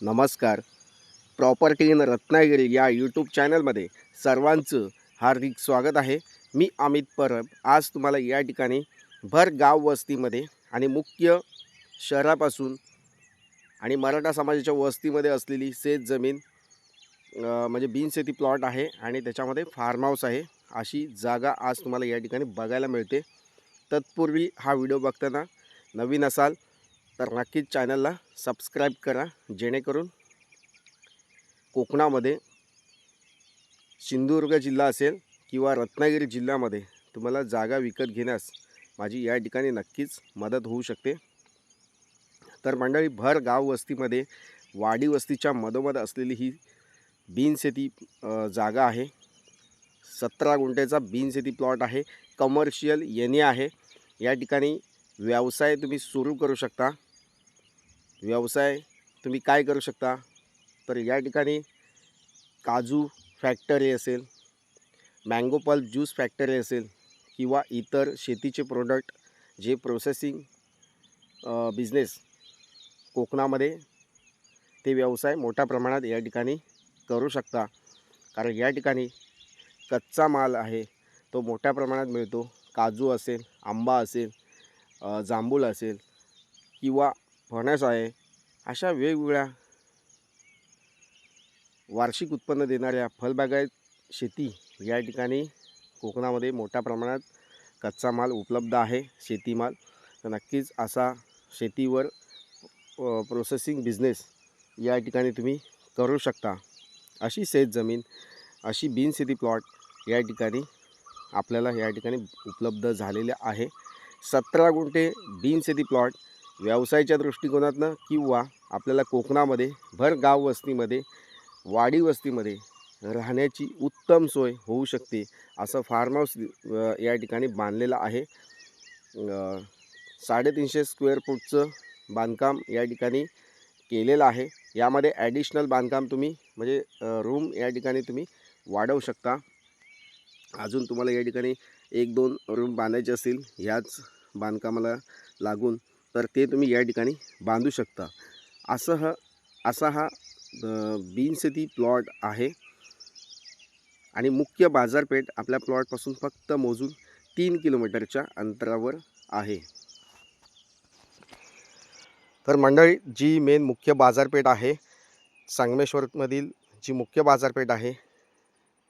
नमस्कार. Property in Ratnagiri या YouTube चॅनलमध्ये सर्वांचं हार्दिक स्वागत आहे. मी अमित परब. आज तुम्हाला या ठिकाणी भर गाव वस्तीमध्ये आणि मुख्य शहरापासून आणि मराठा समाजाच्या वस्तीमध्ये असलेली शेत जमीन म्हणजे बिनशेती प्लॉट आहे आणि त्याच्यामध्ये फार्म हाऊस आहे. अशी जागा आज तुम्हाला या ठिकाणी बघायला मिळते. तत्पूर्वी हा व्हिडिओ बघताना नवीन असाल तर नक्कीच चॅनलला सबस्क्राईब करा जेणेकरून कोकणामध्ये सिंधुदुर्ग जिल्हा असेल किंवा रत्नागिरी जिल्ह्यामध्ये तुम्हाला जागा विकत घेण्यास माझी या ठिकाणी नक्कीच मदत होऊ शकते. तर मंडळी भर गाव वस्तीमध्ये वाडी वस्तीच्या मधोमध असलेली ही बिनशेती जागा आहे. सतरा गुंठ्याचा बिनशेती प्लॉट आहे. कमर्शियल येणे आहे. या ठिकाणी व्यवसाय तुम्ही सुरू करू शकता. व्यवसाय तुम्ही काय करू शकता? तर या ठिकाणी काजू फॅक्टरी असेल मँगो पल्प ज्यूस फॅक्टरी असेल किंवा इतर शेतीचे प्रोडक्ट जे प्रोसेसिंग बिझनेस कोकणामध्ये ते व्यवसाय मोठ्या प्रमाणात या ठिकाणी करू शकता. कारण या ठिकाणी कच्चा माल आहे तो मोठ्या प्रमाणात मिळतो. काजू असेल आंबा असेल जांभूळ असेल किंवा फणस आहे अशा वेगवेगळ्या वार्षिक उत्पन्न देणाऱ्या फळबागायत शेती या ठिकाणी कोकणामध्ये मोठ्या प्रमाणात कच्चा माल उपलब्ध आहे शेतीमाल तर नक्कीच असा शेतीवर प्रोसेसिंग बिझनेस या ठिकाणी तुम्ही करू शकता. अशी शेत जमीन अशी बिनशेती प्लॉट या ठिकाणी आपल्याला या ठिकाणी उपलब्ध झालेले आहे. सतरा गुंठे बिनशेती प्लॉट व्यवसायाच्या दृष्टिकोनातनं किंवा आपल्याला कोकणामध्ये भर गाव वस्तीमध्ये वाडी वस्तीमध्ये राहण्याची उत्तम सोय होऊ शकते असं फार्म हाऊस या ठिकाणी बांधलेलं आहे. साडेतीनशे स्क्वेअर फूटचं बांधकाम या ठिकाणी केलेलं आहे. यामध्ये ॲडिशनल बांधकाम तुम्ही म्हणजे रूम या ठिकाणी तुम्ही वाढवू शकता. अजून तुम्हाला या ठिकाणी एक दोन रूम बांधायचे असतील ह्याच बांधकामाला लागून तर ते तुम्ही या ठिकाणी बांधू शकता. असं हा असा हा बिनशेती प्लॉट आहे. आणि मुख्य बाजारपेठ आपल्या प्लॉटपासून फक्त मोजून तीन किलोमीटरच्या अंतरावर आहे. तर मंडळी जी मेन मुख्य बाजारपेठ आहे संगमेश्वरमधील जी मुख्य बाजारपेठ आहे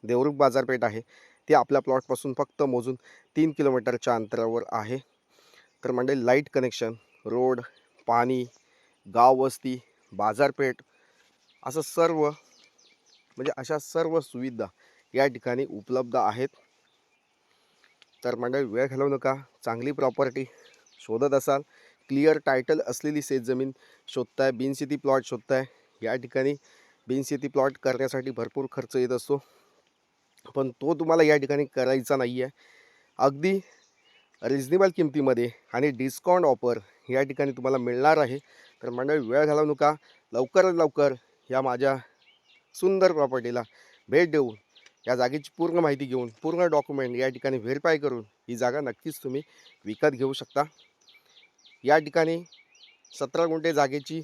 देवरुख बाजारपेठ आहे ती आपल्या प्लॉटपासून फक्त मोजून तीन किलोमीटरच्या अंतरावर आहे. तर मंडळी लाइट कनेक्शन रोड पाणी गाव वस्ती बाजारपेठ असं सर्व म्हणजे अशा सर्व सुविधा या ठिकाणी उपलब्ध आहेत. तर मंडळी वेळ घालवू नका. चांगली प्रॉपर्टी शोधत असाल क्लिअर टायटल असलेली शेतजमीन शोधताय बिनशेती प्लॉट शोधताय या ठिकाणी बिनशेती प्लॉट करण्यासाठी भरपूर खर्च येत असतो. पण तो तुम्हाला या ठिकाणी करायचा नाही आहे अगदी रिजनेबल किमतीमध्ये आणि डिस्काउंट ऑफर या ठिकाणी तुम्हाला मिळणार आहे. तर मंडळी वेळ घालवू नका. लवकरात लवकर या माझ्या सुंदर प्रॉपर्टीला भेट देऊन या जागेची पूर्ण माहिती घेऊन पूर्ण डॉक्युमेंट या ठिकाणी व्हेरीफाय करून ही जागा नक्कीच तुम्ही विकत घेऊ शकता. या ठिकाणी सतरा गुंठे जागेची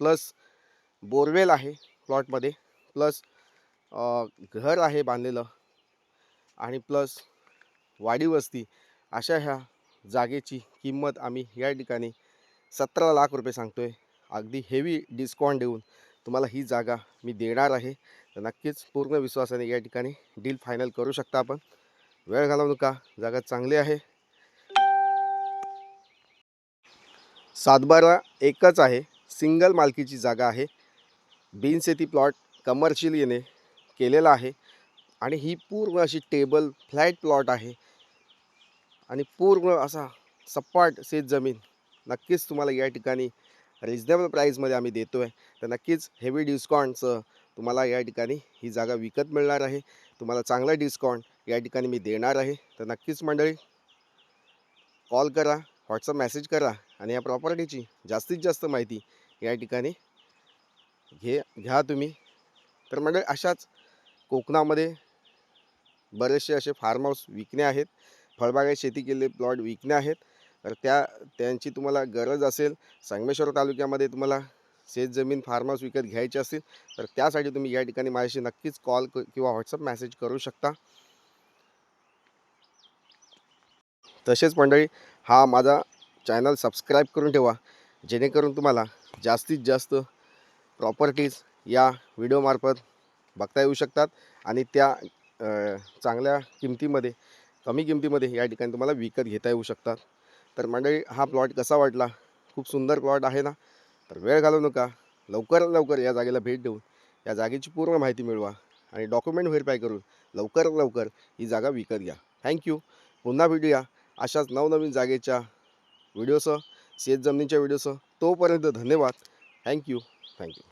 प्लस बोरवेल आहे प्लॉटमध्ये प्लस घर आहे बांधलेलं आणि प्लस वाडी वस्ती अशा ह्या जागेची किंमत आम्ही या ठिकाणी सतरा लाख रुपये सांगतो आहे अगदी हेवी डिस्काउंट देऊन तुम्हाला ही जागा मी देणार आहे. तर नक्कीच पूर्ण विश्वासाने या ठिकाणी डील फायनल करू शकता आपण. वेळ घालवू नका जागा चांगली आहे. सातबारा एकच आहे सिंगल मालकीची जागा आहे. बिनशेती प्लॉट कमर्शियल येणे केलेला आहे. आणि ही पूर्ण अशी टेबल फ्लॅट प्लॉट आहे. आणि पूर्ण असा सपाट शेत जमीन नक्कीच तुम्हाला या ठिकाणी रिजनेबल प्राईजमध्ये आम्ही देतो आहे तर नक्कीच हेवी डिस्काउंटचं तुम्हाला या ठिकाणी ही जागा विकत मिळणार आहे. तुम्हाला चांगला डिस्काउंट या ठिकाणी मी देणार आहे. तर नक्कीच मंडळी कॉल करा व्हॉट्सअप मेसेज करा आणि या प्रॉपर्टीची जास्तीत जास्त माहिती या ठिकाणी घे घ्या तुम्ही. तर मंडळी अशाच कोकणामध्ये बरेचसे असे फार्म हाऊस विकणे आहेत. फळबागायत शेती केलेले प्लॉट विकणे आहेत. तर त्या त्यांची तुम्हाला गरज असेल संगमेश्वर तालुक्यामध्ये तुम्हाला शेत जमीन फार्म हाऊस विकत घ्यायची असतील तर त्यासाठी तुम्ही या ठिकाणी माझ्याशी नक्कीच कॉल किंवा व्हॉट्सअप मेसेज करू शकता. तसेच मंडळी हा माझा चॅनल सबस्क्राईब करून ठेवा जेणेकरून तुम्हाला जास्तीत जास्त प्रॉपर्टीज या व्हिडिओमार्फत बघता येऊ शकतात आणि त्या चांगल्या किमतीमध्ये कमी किमतीमध्ये या ठिकाणी तुम्हाला विकत घेता येऊ शकतात. तर मंडळी हा प्लॉट कसा वाटला? खूप सुंदर प्लॉट आहे ना? तर वेळ घालवू नका. लवकरात लवकर या जागेला भेट देऊन या जागेची पूर्ण माहिती मिळवा आणि डॉक्युमेंट व्हेरीफाय करून लवकरात लवकर ही जागा विकत घ्या. थँक्यू पुन्हा भेटूया अशाच नवनवीन जागेच्या व्हिडिओसह शेत जमिनीच्या व्हिडिओसह तोपर्यंत धन्यवाद. Thank you thank you